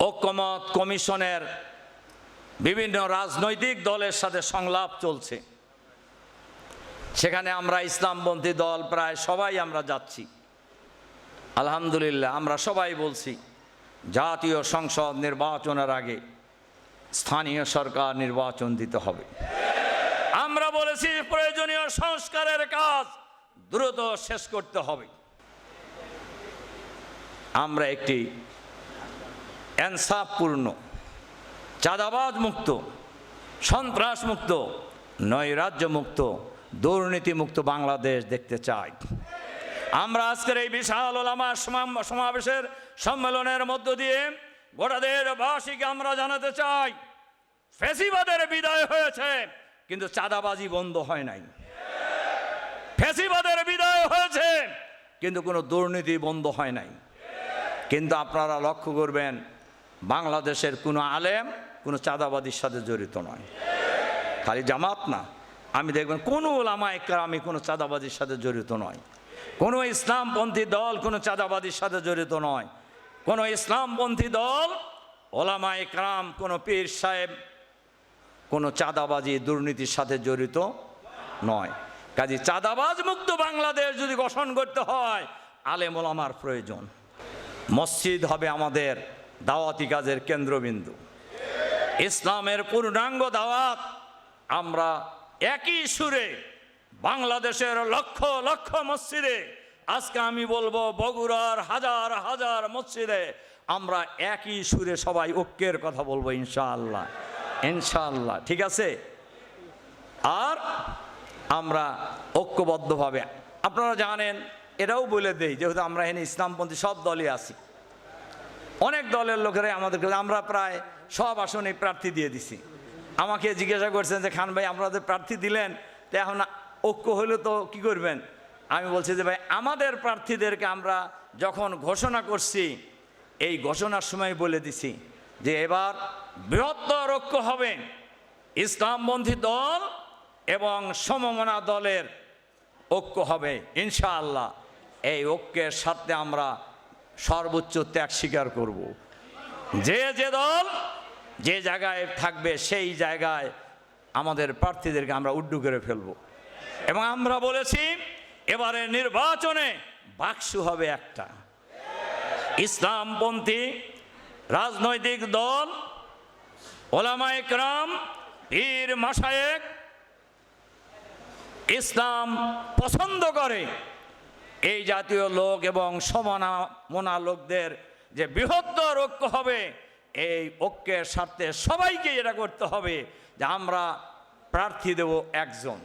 ঐক্যমত কমিশনের বিভিন্ন রাজনৈতিক দলের সাথে সংলাপ চলছে। সেখানে আমরা ইসলামপন্থী দল প্রায় সবাই আমরা যাচ্ছি। আলহামদুলিল্লাহ, আমরা সবাই বলছি, জাতীয় সংসদ নির্বাচনের আগে স্থানীয় সরকার নির্বাচন দিতে হবে। আমরা বলেছি, প্রয়োজনীয় সংস্কারের কাজ দ্রুত শেষ করতে হবে। আমরা একটি অ্যানসাফপূর্ণ চাঁদাবাজ মুক্ত সন্ত্রাস মুক্ত নৈরাজ্য মুক্ত দুর্নীতি মুক্ত বাংলাদেশ দেখতে চাই। আমরা আজকের এই বিশাল ওলামা সমাবেশের সম্মেলনের মধ্য দিয়ে গোটা দেশবাসীকে আমরা জানাতে চাই, ফেসিবাদের বিদায় হয়েছে, কিন্তু চাঁদাবাজি বন্ধ হয় নাই। ফেসিবাদের বিদায় হয়েছে, কিন্তু কোনো দুর্নীতি বন্ধ হয় নাই। কিন্তু আপনারা লক্ষ্য করবেন বাংলাদেশের কোনো আলেম কোনো চাঁদাবাদির সাথে জড়িত নয়। খালি জামাত না। আমি দেখবেন কোনো ওলামা আমি কোনো চাঁদাবাজির সাথে জড়িত নয়। কোনো ইসলামপন্থী দল কোনো চাঁদাবাদির সাথে জড়িত নয়। কোনো ইসলামপন্থী দল ওলামা একরাম, কোনো পীর সাহেব, কোনো চাঁদাবাজি, দুর্নীতির সাথে জড়িত নয়। কাজে চাঁদাবাজ মুক্ত বাংলাদেশ যদি গঠন করতে হয়, আলেম ওলামার প্রয়োজন। মসজিদ হবে আমাদের দাওয়াতি কাজের কেন্দ্রবিন্দু। ইসলামের পূর্ণাঙ্গ দাওয়াত আমরা একই সুরে বাংলাদেশের লক্ষ লক্ষ মসজিদে, আজকে আমি বলব বগুড়ার হাজার হাজার মসজিদে আমরা একই সুরে সবাই ঐক্যের কথা বলব, ইনশাআল্লাহ। ইনশাআল্লাহ, ঠিক আছে? আর আমরা ঐক্যবদ্ধভাবে, আপনারা জানেন, এটাও বলে দেই, যেহেতু আমরা এখানে ইসলামপন্থী সব দলই আছি। অনেক দলের লোকেরাই আমাদেরকে আমরা প্রায় সব আসনে প্রার্থী দিয়ে দিছি। আমাকে জিজ্ঞাসা করছেন যে, খান ভাই, আপনাদের প্রার্থী দিলেন, তো এখন ঐক্য হলে তো কি করবেন? আমি বলছি যে, ভাই, আমাদের প্রার্থীদেরকে আমরা যখন ঘোষণা করছি, এই ঘোষণার সময় বলে দিছি যে, এবার বৃহত্তর ঐক্য হবে ইসলামপন্থী দল এবং সমমনা দলের ঐক্য হবে, ইনশাআল্লাহ। এই ঐক্যের সাথে আমরা সর্বোচ্চ ত্যাগ স্বীকার করব। যে যে দল যে জায়গায় থাকবে সেই জায়গায় আমাদের প্রার্থীদেরকে আমরা উড্ডু করে ফেলব। এবং আমরা বলেছি, এবারে নির্বাচনে বাক্সু হবে একটা। ইসলামপন্থী রাজনৈতিক দল, ওলামা একরাম, পীর মাসায়েক ইসলাম পছন্দ করে। এই জাতীয় লোক এবং সমনা মোনা লোকদের যে বৃহত্তর ঐক্য হবে, এই ঐক্যের স্বার্থে সবাইকে এটা করতে হবে, যে আমরা প্রার্থী দেব একজন।